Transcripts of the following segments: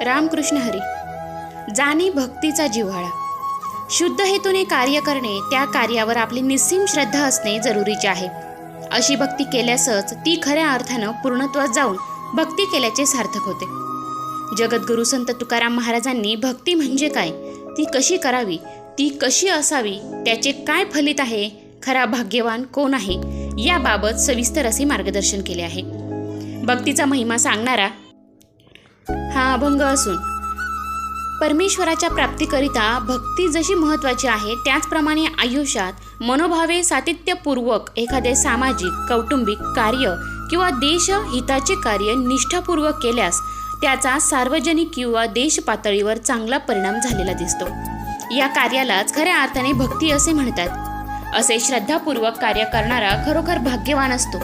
रामकृष्ण हरी. जाणे भक्तीचा जिव्हाळा. शुद्ध हेतूने कार्य करणे त्या कार्यावर आपली निस्सीम श्रद्धा असणे जरुरीचे आहे. अशी भक्ती केल्यासच ती खऱ्या अर्थानं पूर्णत्वात जाऊन भक्ती केल्याचे सार्थक होते. जगद्गुरु संत तुकाराम महाराजांनी भक्ती म्हणजे काय? ती कशी करावी? ती कशी असावी? त्याचे काय फलित आहे? खरा भाग्यवान कोण आहे? याबाबत सविस्तर असे मार्गदर्शन केले आहे. भक्तीचा महिमा सांगणारा हा अभंग असून. परमेश्वराच्या प्राप्तीकरिता भक्ती जशी महत्त्वाची आहे त्याचप्रमाणे आयुष्यात मनोभावे सातत्यपूर्वक एखादे सामाजिक कौटुंबिक कार्य किंवा देश हिताचे कार्य निष्ठापूर्वक केल्यास त्याचा सार्वजनिक किंवा देश पातळीवर चांगला परिणाम झालेला दिसतो. या कार्यालाच खऱ्या अर्थाने भक्ती असे म्हणतात. असे श्रद्धापूर्वक कार्य करणारा खरोखर भाग्यवान असतो.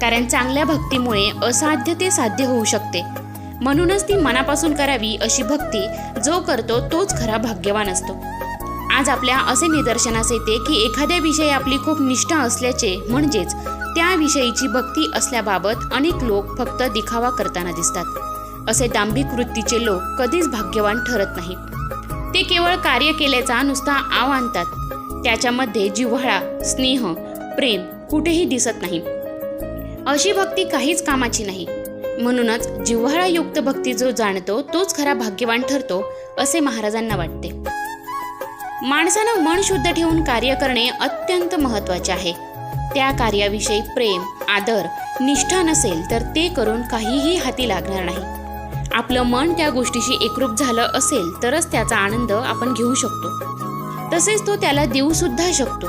कारण चांगल्या भक्तीमुळे असाध्य ते साध्य होऊ शकते. म्हणूनच ती मनापासून करावी अशी भक्ती जो करतो तोच खरा भाग्यवान असतो. आज आपल्या असे निदर्शनास येते की एखाद्या विषयी आपली खूप निष्ठा असल्याचे म्हणजेच त्या विषयीची भक्ती असल्याबाबत अनेक लोक फक्त दिखावा करताना दिसतात. असे दांभिक वृत्तीचे लोक कधीच भाग्यवान ठरत नाहीत. ते केवळ कार्य केल्याचा नुसता आव आणतात. त्याच्यामध्ये जिव्हाळा स्नेह प्रेम कुठेही दिसत नाही. अशी भक्ती काहीच कामाची नाही. म्हणूनच जिव्हाळायुक्त भक्ती जो जाणतो तोच खरा भाग्यवान ठरतो असे महाराजांना वाटते. माणसानं मन शुद्ध ठेवून कार्य करणे अत्यंत महत्त्वाचे आहे. त्या कार्याविषयी प्रेम आदर निष्ठा नसेल तर ते करून काहीही हाती लागणार नाही. आपलं मन त्या गोष्टीशी एकरूप झालं असेल तरच त्याचा आनंद आपण घेऊ शकतो. तसेच तो त्याला देऊ सुद्धा शकतो.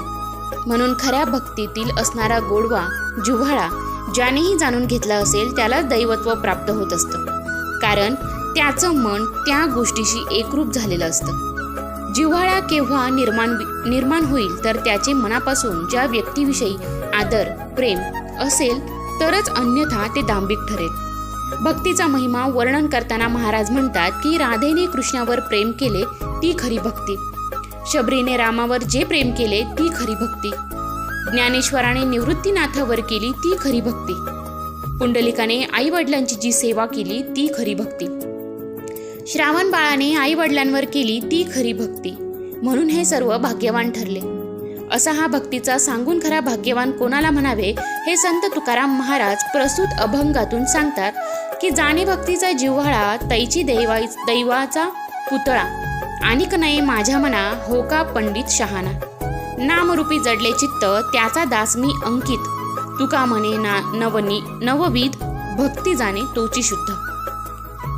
म्हणून खऱ्या भक्तीतील असणारा गोडवा जिव्हाळा ज्यानेही जाणून घेतलं असेल त्यालाच दैवत्व प्राप्त होत असतं. कारण त्याचं मन त्या गोष्टीशी एकरूप झालेलं असतं. जिव्हाळा केव्हा निर्माण निर्माण होईल तर त्याचे मनापासून ज्या व्यक्तीविषयी आदर प्रेम असेल तरच अन्यथा ते दांभिक ठरेल. भक्तीचा महिमा वर्णन करताना महाराज म्हणतात की राधेने कृष्णावर प्रेम केले ती खरी भक्ती. शबरीने रामावर जे प्रेम केले ती खरी भक्ती. ज्ञानेश्वराने निवृत्तीनाथावर केली ती खरी भक्ती. पुंडलिकाने आई वडिलांची जी सेवा केली ती खरी भक्ती. श्रावण बाळाने आई वडिलांवर केली ती खरी भक्ती. म्हणून हे सर्व भाग्यवान ठरले. असा हा भक्तीचा सांगून खरा भाग्यवान कोणाला म्हणावे हे संत तुकाराम महाराज प्रसूत अभंगातून सांगतात की जाणे भक्तीचा जिव्हाळा तैची दैवा दैवाचा पुतळा. आणिक नाही माझ्या मना हो का पंडित शहाणा. नामरूपी जडले चित्त त्याचा दास मी अंकित. तुका म्हणे ना नवनी नवविध भक्ती जाणे तोची शुद्ध.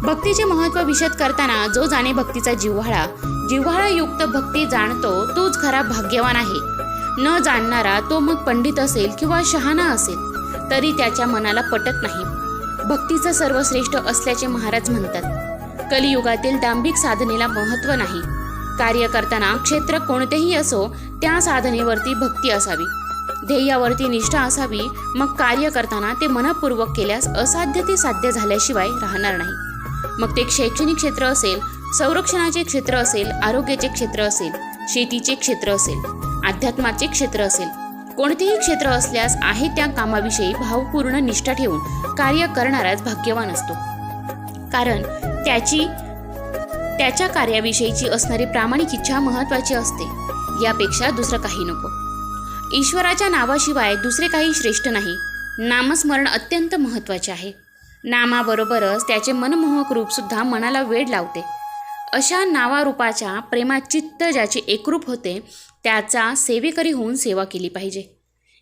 भक्तीचे महत्त्व विशद करताना जो जाणे भक्तीचा जिव्हाळा जिव्हाळा युक्त भक्ती जाणतो तोच खरा भाग्यवान आहे. न जाणणारा तो मग पंडित असेल किंवा शहाणा असेल तरी त्याच्या मनाला पटत नाही. भक्तीचं सर्वश्रेष्ठ असल्याचे महाराज म्हणतात. कलियुगातील दांभिक साधनेला महत्त्व नाही. कार्य करताना क्षेत्र कोणतेही असो त्या साधनेवरती भक्ती असावी. ध्येयावरती निष्ठा असावी. मग कार्य करताना ते मनपूर्वक केल्यास असाध्य ते साध्य झाल्याशिवाय राहणार नाही. मग ते शैक्षणिक क्षेत्र असेल संरक्षणाचे क्षेत्र असेल आरोग्याचे क्षेत्र असेल शेतीचे क्षेत्र असेल अध्यात्माचे क्षेत्र असेल कोणतेही क्षेत्र असल्यास आहे त्या कामाविषयी भावपूर्ण निष्ठा ठेवून कार्य करणाराच भाग्यवान असतो. कारण त्याची त्याच्या कार्याविषयीची असणारी प्रामाणिक इच्छा महत्वाची असते. यापेक्षा दुसरं काही नको. ईश्वराच्या नावाशिवाय दुसरे काही श्रेष्ठ नाही. नामस्मरण अत्यंत महत्त्वाचे आहे. नामाबरोबरच त्याचे मनमोहक रूपसुद्धा मनाला वेळ लावते. अशा नावारूपाच्या प्रेमात चित्त ज्याचे एकरूप होते त्याचा सेवेकरी होऊन सेवा केली पाहिजे.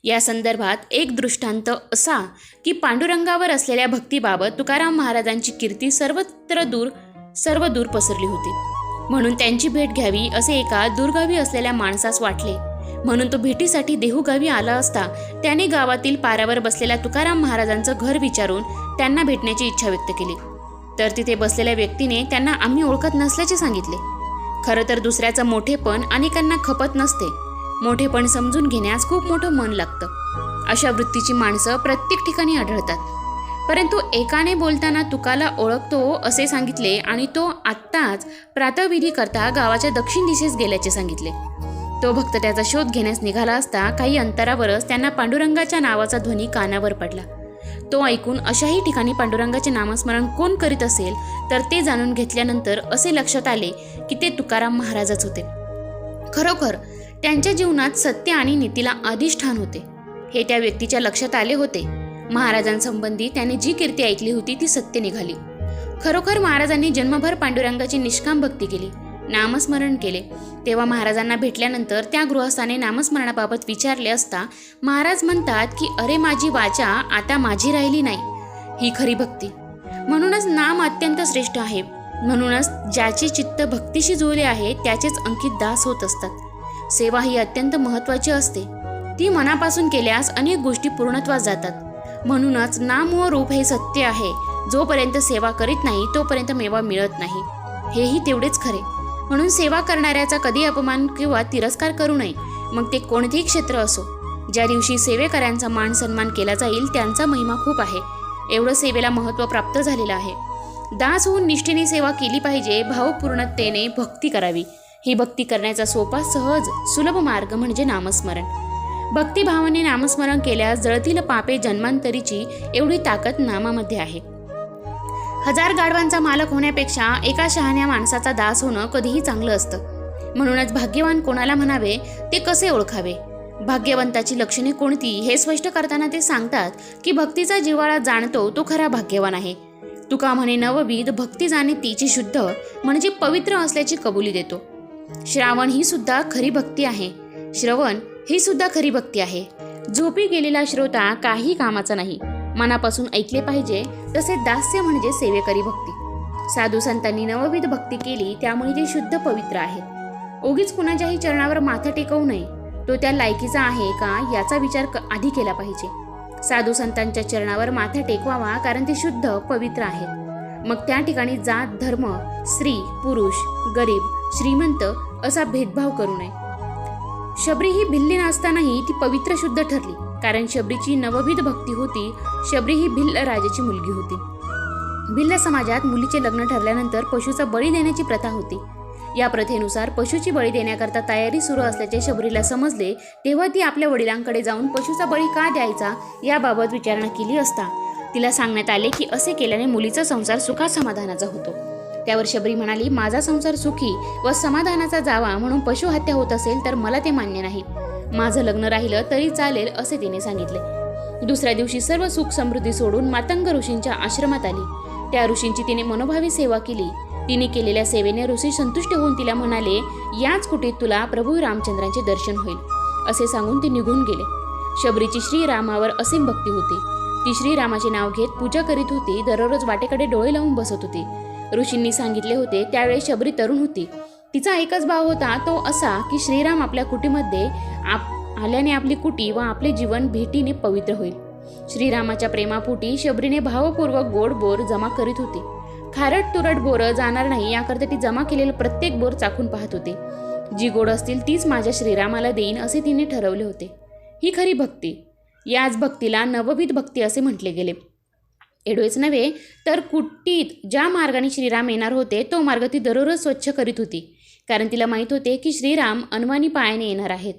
या संदर्भात एक दृष्टांत असा की पांडुरंगावर असलेल्या भक्तीबाबत तुकाराम महाराजांची कीर्ती सर्वत्र दूर सर्व दूर पसरली होती. म्हणून त्यांची भेट घ्यावी असे एका दुर्गावी असलेल्या माणसास वाटले. म्हणून तो भेटीसाठी देहूगावी आला असता त्याने गावातील पारावर बसलेल्या तुकाराम महाराजांचं घर विचारून त्यांना भेटण्याची इच्छा व्यक्त केली. तर तिथे बसलेल्या व्यक्तीने त्यांना आम्ही ओळखत नसल्याचे सांगितले. खरं तर दुसऱ्याचं मोठेपण अनेकांना खपत नसते. मोठेपण समजून घेण्यास खूप मोठं मन लागतं. अशा वृत्तीची माणसं प्रत्येक ठिकाणी आढळतात. परंतु एकाने बोलताना तुकाला ओळखतो असे सांगितले आणि तो आत्ताच प्रातविधी करता गावाच्या दक्षिण दिशेस गेल्याचे सांगितले. तो भक्त त्याचा शोध घेण्यास निघाला असता काही अंतरावरच त्यांना पांडुरंगाच्या नावाचा ध्वनी कानावर पडला. तो ऐकून अशाही ठिकाणी पांडुरंगाचे नामस्मरण कोण करीत असेल तर ते जाणून घेतल्यानंतर असे लक्षात आले की ते तुकाराम महाराजच होते. खरोखर त्यांच्या जीवनात सत्य आणि नीतीला अधिष्ठान होते. हे त्या व्यक्तीच्या लक्षात आले होते. महाराजांसंबंधी त्याने जी कीर्ती ऐकली होती ती सत्य निघाली. खरोखर महाराजांनी जन्मभर पांडुरंगाची निष्काम भक्ती केली नामस्मरण केले. तेव्हा महाराजांना भेटल्यानंतर त्या गृहस्थाने नामस्मरणाबाबत विचारले असता महाराज म्हणतात की अरे माझी वाचा आता माझी राहिली नाही. ही खरी भक्ती. म्हणूनच नाम अत्यंत श्रेष्ठ आहे. म्हणूनच ज्याचे चित्त भक्तीशी जुळले आहे त्याचेच अंकित दास होत असतात. सेवा ही अत्यंत महत्वाची असते. ती मनापासून केल्यास अनेक गोष्टी पूर्णत्वास जातात. म्हणूनच नाम व रूप हे सत्य आहे. जोपर्यंत सेवा करीत नाही तोपर्यंत मेवा मिळत नाही. हेही तेवढेच खरे. म्हणून सेवा करणाऱ्याचा कधी अपमान किंवा तिरस्कार करू नये. मग ते कोणतेही क्षेत्र असो. ज्या दिवशी सेवेकऱ्यांचा मान सन्मान केला जाईल त्यांचा महिमा खूप आहे. एवढं सेवेला महत्त्व प्राप्त झालेलं आहे. दास होऊन निष्ठेने सेवा केली पाहिजे भावपूर्णतेने भक्ती करावी. ही भक्ती करण्याचा सोपा सहज सुलभ मार्ग म्हणजे नामस्मरण. भक्तिभावाने नामस्मरण केल्यास जळतील पापे जन्मांतरीची एवढी ताकद नामामध्ये आहे. हजार गाढवांचा मालक होण्यापेक्षा एका शहाण्या माणसाचा दास होणं कधीही चांगलं असतं. म्हणूनच भाग्यवान कोणाला म्हणावे ते कसे ओळखावे? भाग्यवंताची लक्षणे कोणती हे स्पष्ट करताना ते सांगतात की भक्तीचा जिव्हाळा जाणतो तो खरा भाग्यवान आहे. तुका म्हणे नवविध भक्ती जाणे तिची शुद्ध म्हणजे पवित्र असल्याची कबुली देतो. श्रावण ही सुद्धा खरी भक्ती आहे. श्रवण ही सुद्धा खरी भक्ती आहे. झोपी गेलेला श्रोता काही कामाचा नाही. मनापासून ऐकले पाहिजे तसे दास्य म्हणजे सेवेकरी भक्ती. साधू संतांनी नवविध भक्ती केली त्यामुळे ते शुद्ध पवित्र आहेत. उगीच कुणाच्याही चरणावर माथा टेकवू नये. तो त्या लायकीचा आहे का याचा विचार क- आधी केला पाहिजे. साधू संतांच्या चरणावर माथा टेकवावा कारण ते शुद्ध पवित्र आहेत. मग त्या ठिकाणी जात धर्म स्त्री पुरुष गरीब श्रीमंत असा भेदभाव करू नये. शबरी ही भिल्ली नसतानाही ती पवित्र शुद्ध ठरली. कारण शबरीची नवविध भक्ती होती शबरी ही भिल्ल राजाची मुलगी होती. भिल्ल समाजात मुलीचे लग्न ठरल्यानंतर पशुचा बळी देण्याची प्रथा होती. या प्रथेनुसार पशुची बळी देण्याकरता तयारी सुरू असल्याचे शबरीला समजले तेव्हा ती आपल्या वडिलांकडे जाऊन पशुचा बळी का द्यायचा याबाबत विचारणा केली असता. तिला सांगण्यात आले की असे केल्याने मुलीचा संसार सुखासमाधानाचा होतो. त्यावर शबरी म्हणाली माझा संसार सुखी व समाधानाचा जावा म्हणून पशुहत्या होत असेल तर मला ते मान्य नाही. माझं लग्न राहिलं तरी चालेल असे तिने सांगितले. दुसऱ्या दिवशी सर्व सुख समृद्धी सोडून मातंग ऋषींच्या आश्रमात आली. त्या ऋषींची तिने मनोभावी सेवा केली. तिने केलेल्या सेवेने ऋषी संतुष्ट होऊन तिला म्हणाले याच कुटीत तुला प्रभू रामचंद्रांचे दर्शन होईल. असे सांगून ते निघून गेले. शबरीची श्रीरामावर असीम भक्ती होती. ती श्रीरामाचे नाव घेत पूजा करीत होती. दररोज वाटेकडे डोळे लावून बसत होती. ऋषींनी सांगितले होते त्यावेळी शबरी तरुण होती. तिचा एकच भाव होता तो असा की श्रीराम आपल्या कुटीमध्ये आप आल्याने आपली कुटी व आपले जीवन भेटीने पवित्र होईल. श्रीरामाच्या प्रेमापोटी शबरीने भावपूर्वक गोड बोर जमा करीत होती. खारट तुरट बोरं जाणार नाही याकरता ती जमा केलेलं प्रत्येक बोर चाखून पाहत होते. जी गोड असतील तीच माझ्या श्रीरामाला देईन असे तिने ठरवले होते. ही खरी भक्ती. याच भक्तीला नवविध भक्ती असे म्हटले गेले. एवढेच नव्हे तर कुट्टीत ज्या मार्गाने श्रीराम येणार होते तो मार्ग ती दररोज स्वच्छ करीत होती. कारण तिला माहीत होते की श्रीराम अनवानी पायाने येणार आहेत.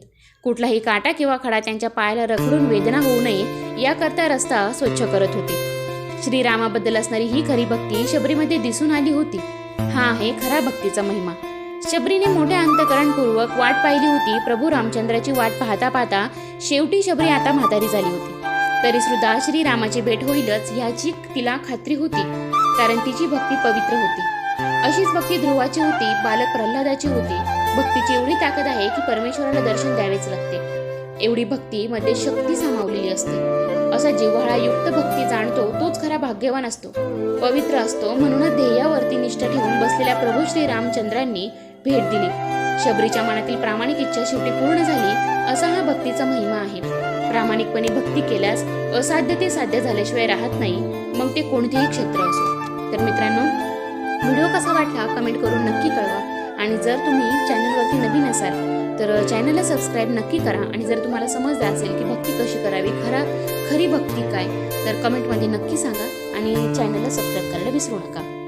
कुठलाही काटा किंवा खडा त्यांच्या पायाला रखडून वेदना होऊ नये याकरता रस्ता स्वच्छ करत होती. श्रीरामाबद्दल असणारी ही खरी भक्ती शबरीमध्ये दिसून आली होती. हा आहे खरा भक्तीचा महिमा. शबरीने मोठ्या अंतकरणपूर्वक वाट पाहिली होती. प्रभू रामचंद्राची वाट पाहता पाहता शेवटी शबरी आता म्हातारी झाली होती. तरी सुद्धा श्रीरामाची भेट होईलच ह्याची तिला खात्री होती कारण तिची भक्ती पवित्र होती. अशीच भक्ती ध्रुवाची होती बालक प्रल्हादाची होती. भक्तीची एवढी ताकद आहे की परमेश्वराला दर्शन द्यावेच लागते. एवढी भक्ती मध्ये शक्ती सामावलेली असते. असा जिव्हाळा युक्त भक्ती जाणतो तोच खरा भाग्यवान असतो. पवित्र असतो म्हणूनच ध्येयावरती निष्ठा ठेवून बसलेल्या प्रभू श्री रामचंद्रांनी भेट दिली. शबरीच्या मनातील प्रामाणिक इच्छा शेवटी पूर्ण झाली असा हा भक्तीचा महिमा आहे. प्रामाणिकपणे भक्ती केल्यास असाध्य ते साध्य झाल्याशिवाय राहत नाही. मग ते कोणतेही क्षेत्र असो. तर मित्रांनो व्हिडिओ कसा वाटला कमेंट करून नक्की कळवा. आणि जर तुम्ही चॅनलवरती नवीन असाल तर चॅनलला सबस्क्राईब नक्की करा. आणि जर तुम्हाला समजलं असेल की भक्ती कशी करावी खरा खरी भक्ती काय तर कमेंटमध्ये नक्की सांगा. आणि चॅनलला सबस्क्राईब करायला विसरू नका.